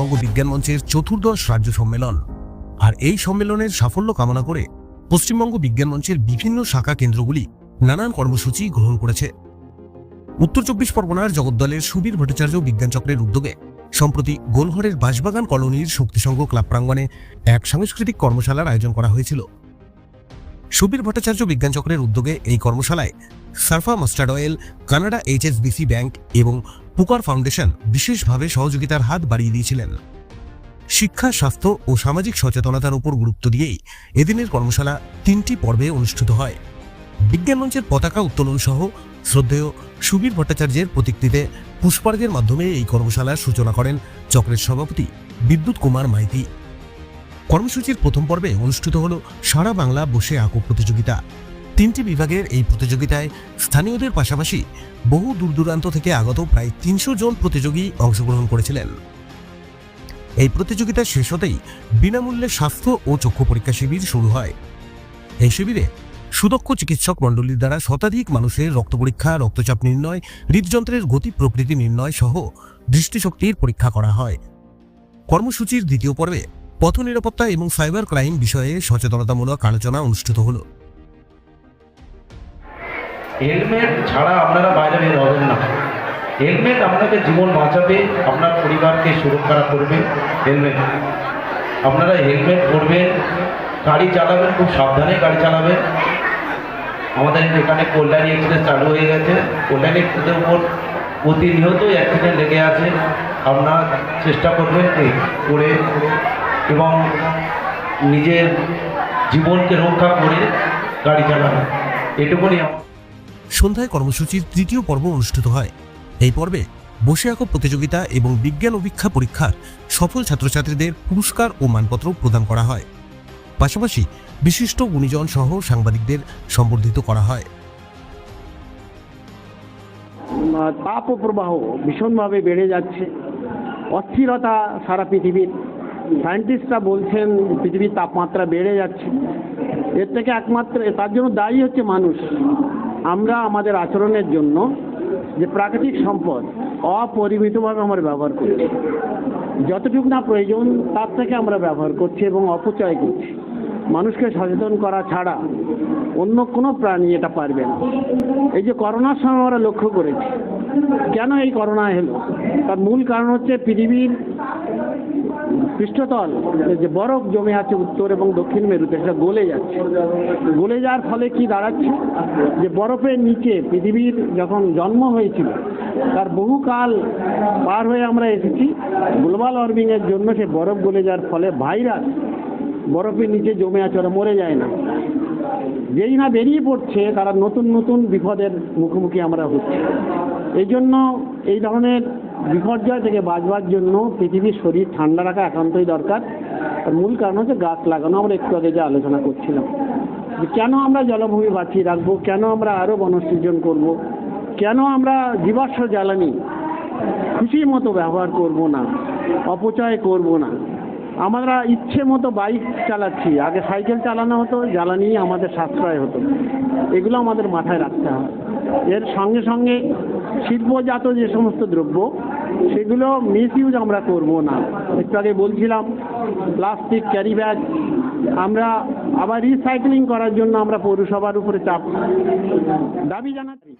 পশ্চিমবঙ্গ বিজ্ঞান মঞ্চের চতুর্দশ রাজ্য সম্মেলন। আর এই সম্মেলনের সাফল্য কামনা করে পশ্চিমবঙ্গ বিজ্ঞান মঞ্চের বিভিন্ন শাখা কেন্দ্রগুলি নানান কর্মসূচি গ্রহণ করেছে। উত্তর চব্বিশ পরগনার জগদ্দলের সুবীর ভট্টাচার্য বিজ্ঞান চক্রের উদ্যোগে সম্প্রতি গোলঘরের বাঁশবাগান কলোনির শক্তিসংঘ ক্লাব প্রাঙ্গণে এক সাংস্কৃতিক কর্মশালার আয়োজন করা হয়েছিল। সুবীর ভট্টাচার্য বিজ্ঞান চক্রের উদ্যোগে এই কর্মশালায় সার্ফা mustard oil, Canada HSBC bank এবং পুকার ফাউন্ডেশন বিশেষভাবে সহযোগিতার হাত বাড়িয়ে দিয়েছিলেন। শিক্ষা, স্বাস্থ্য ও সামাজিক সচেতনতার উপর গুরুত্ব দিয়েই এদিনের কর্মশালা তিনটি পর্বে অনুষ্ঠিত হয়। বিজ্ঞান মঞ্চের পতাকা উত্তোলন সহ শ্রদ্ধেয় সুবীর ভট্টাচার্যের প্রতিকৃতিতে পুষ্পার্ঘের মাধ্যমে এই কর্মশালার সূচনা করেন চক্রের সভাপতি বিদ্যুৎ কুমার মাইতি। কর্মসূচির প্রথম পর্বে অনুষ্ঠিত হল সারা বাংলা বসে আঁকো প্রতিযোগিতা। তিনটি বিভাগের এই প্রতিযোগিতায় স্থানীয়দের পাশাপাশি বহু দূর দূরান্ত থেকে আগত প্রায় তিনশো জন প্রতিযোগী অংশগ্রহণ করেছিলেন। এই প্রতিযোগিতা শেষ হতেই বিনামূল্যে স্বাস্থ্য ও চক্ষু পরীক্ষা শিবির শুরু হয়। এই শিবিরে সুদক্ষ চিকিৎসক মণ্ডলীর দ্বারা শতাধিক মানুষের রক্ত পরীক্ষা, রক্তচাপ নির্ণয়, হৃদযন্ত্রের গতি প্রকৃতি নির্ণয় সহ দৃষ্টিশক্তির পরীক্ষা করা হয়। কর্মসূচির দ্বিতীয় পর্বে পথ নিরাপত্তা এবং সাইবার ক্রাইম বিষয়ে সচেতনতামূলক আলোচনা অনুষ্ঠিত হলো। হেলমেট ছাড়া আপনারা বাইরে বের হবেন না। হেলমেট আপনাকে জীবন বাঁচাবে, আপনার পরিবারকে সুরক্ষা করবে হেলমেট আপনারা হেলমেট পরবেন, গাড়ি চালাবেন, খুব সাবধানে গাড়ি চালাবেন। আমাদের এখানে কল্যাণী এক্সপ্রেস চালু হয়ে গেছে। কল্যাণী এক্সপ্রেসের উপর প্রতিনিয়তই অ্যাক্সিডেন্ট লেগে আছে। আপনারা চেষ্টা করবেন করে এবং নিজের জীবনকে রক্ষা করে গাড়ি চালাবেন। এটুকুনি সন্ধ্যায় কর্মসূচির তৃতীয় পর্ব অনুষ্ঠিত হয়। এই পর্বে বসে আঁকো প্রতিযোগিতা এবং বিজ্ঞান অভিক্ষা পরীক্ষার সফল ছাত্রছাত্রীদের পুরস্কার ও মানপত্র প্রদান করা হয়। পাশাপাশি বিশিষ্ট গুণীজন সহ সাংবাদিকদের সম্বর্ধিত করা হয়। তাপ প্রবাহ ভীষণভাবে বেড়ে যাচ্ছে। অস্থিরতা সারা পৃথিবীর। সায়েন্টিস্টরা বলছেন পৃথিবীর তাপমাত্রা বেড়ে যাচ্ছে। এর থেকে একমাত্র, তার জন্য দায়ী হচ্ছে মানুষ। আমরা আমাদের আচরণের জন্য যে প্রাকৃতিক সম্পদ অপরিমিতভাবে আমরা ব্যবহার করছি, যতটুকু না প্রয়োজন, তার থেকে আমরা ব্যবহার করছি এবং অপচয় করছি। মানুষকে সচেতন করা ছাড়া অন্য কোনো প্রাণী এটা পারবে না। এই যে করোনার সময় আমরা লক্ষ্য করেছি, কেন এই করোনা এলো? তার মূল কারণ হচ্ছে পৃথিবীর পৃষ্ঠতল যে বরফ জমে আছে উত্তর এবং দক্ষিণ মেরুতে, সেটা গলে যাচ্ছে। গলে যাওয়ার ফলে কি দাঁড়াচ্ছে? যে বরফের নিচে পৃথিবীর যখন জন্ম হয়েছিল, তার বহুকাল পার হয়ে আমরা এসেছি, গ্লোবাল ওয়ার্মিংয়ের জন্য সে বরফ গলে যাওয়ার ফলে ভাইরাস বরফের নিচে জমে আছে, ওরা মরে যায় না। যেই না বেরিয়ে পড়ছে, তারা নতুন নতুন বিপদের মুখোমুখি আমরা হচ্ছি। এই জন্য এই ধরনের বিপর্যয় থেকে বাঁচবার জন্য পৃথিবীর শরীর ঠান্ডা রাখা একান্তই দরকার। তার মূল কারণ হচ্ছে গাছ লাগানো। আমরা একটু আগে যে আলোচনা করছিলাম যে কেন আমরা জলভূমি বাঁচিয়ে রাখব, কেন আমরা আরও বনসৃজন করব, কেন আমরা জীবাশ্ম জ্বালানি খুশি মতো ব্যবহার করব না, অপচয় করব না। আমরা ইচ্ছে মতো বাইক চালাচ্ছি, আগে সাইকেল চালানো হতো, জ্বালানি আমাদের সাশ্রয় হতো। এগুলো আমাদের মাথায় রাখতে হয় এর সঙ্গে সঙ্গে শিল্পজাত যে সমস্ত দ্রব্য সেগুলো মিস ইউজ আমরা করব না। একটু আগে বলছিলাম প্লাস্টিক ক্যারি ব্যাগ আমরা আবার রিসাইক্লিং করার জন্য আমরা পৌরসভার উপরে চাপ। দাবি জানাচ্ছি।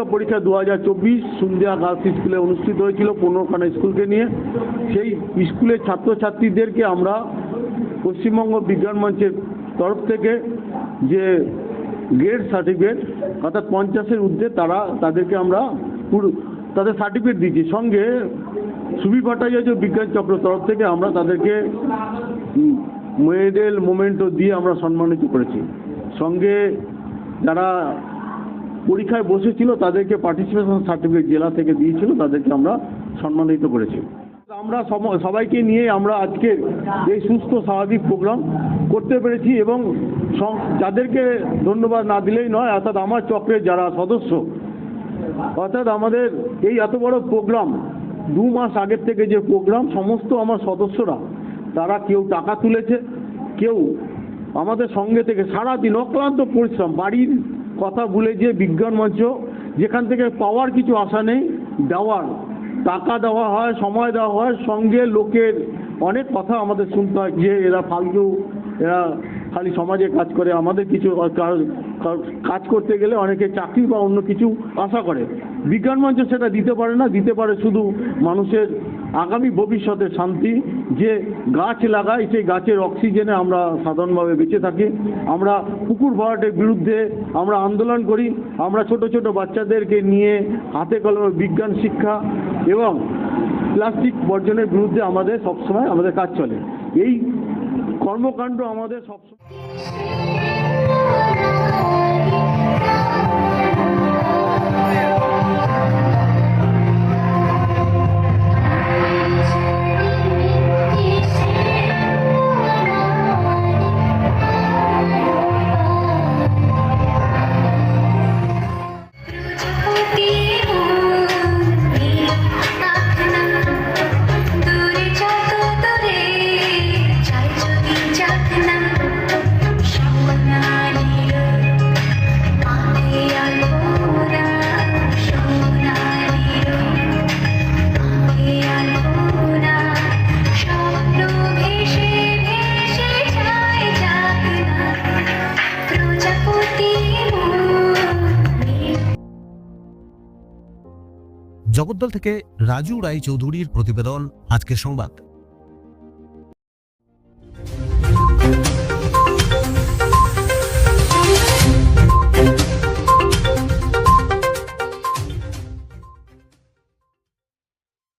অভিক্ষা পরীক্ষা দু হাজার চব্বিশ সন্ধ্যা গার্লস স্কুলে অনুষ্ঠিত হয়েছিল পনেরোখানা স্কুলকে নিয়ে। সেই স্কুলের ছাত্রছাত্রীদেরকে আমরা পশ্চিমবঙ্গ বিজ্ঞান মঞ্চের তরফ থেকে যে গ্রেড সার্টিফিকেট, অর্থাৎ পঞ্চাশের ঊর্ধ্বে তারা তাদেরকে আমরা পুরো তাদের সার্টিফিকেট দিচ্ছি সঙ্গে সুবি ভট্টাচার্য বিজ্ঞান চক্র তরফ থেকে আমরা তাদেরকে মেডেল মোমেন্টও দিয়ে আমরা সম্মানিত করেছি। সঙ্গে যারা পরীক্ষায় বসেছিল, তাদেরকে পার্টিসিপেশন সার্টিফিকেট জেলা থেকে দিয়েছিল, তাদেরকে আমরা সম্মানিত করেছি। আমরা সবাইকে নিয়ে আমরা আজকে এই সুস্থ, স্বাভাবিক প্রোগ্রাম করতে পেরেছি এবং যাদেরকে ধন্যবাদ না দিলেই নয়, অর্থাৎ আমার চক্রের যারা সদস্য, অর্থাৎ আমাদের এই এত বড় প্রোগ্রাম দু মাস আগের থেকে যে প্রোগ্রাম সমস্ত আমার সদস্যরা, তারা কেউ টাকা তুলেছে, কেউ আমাদের সঙ্গে থেকে সারাদিন অক্লান্ত পরিশ্রম, বাড়ির কথা ভুলে যে বিজ্ঞান মঞ্চ, যেখান থেকে পাওয়ার কিছু আশা নেই, দেওয়ার। টাকা দেওয়া হয়, সময় দেওয়া হয়, সঙ্গে লোকের অনেক কথা আমাদের শুনতে হয় যে এরা ফালতু, এরা খালি সমাজে কাজ করে, আমাদের কিছু কাজ- করতে গেলে অনেকে চাকরি বা অন্য কিছু আশা করে। বিজ্ঞান মঞ্চ সেটা দিতে পারে না, দিতে পারে শুধু মানুষের আগামী ভবিষ্যতে শান্তি, যে গাছ লাগাই সেই গাছের অক্সিজেনে আমরা সাধারণভাবে বেঁচে থাকি। আমরা পুকুর ভরাটের বিরুদ্ধে আমরা আন্দোলন করি। আমরা ছোট ছোট বাচ্চাদেরকে নিয়ে হাতে কলমে বিজ্ঞান, শিক্ষা এবং প্লাস্টিক বর্জনের বিরুদ্ধে আমাদের সবসময় আমাদের কাজ চলে। এই কর্মকাণ্ড আমাদের সবসময় জগদ্দল থেকে রাজু রায় চৌধুরীর প্রতিবেদন আজকের সংবাদ।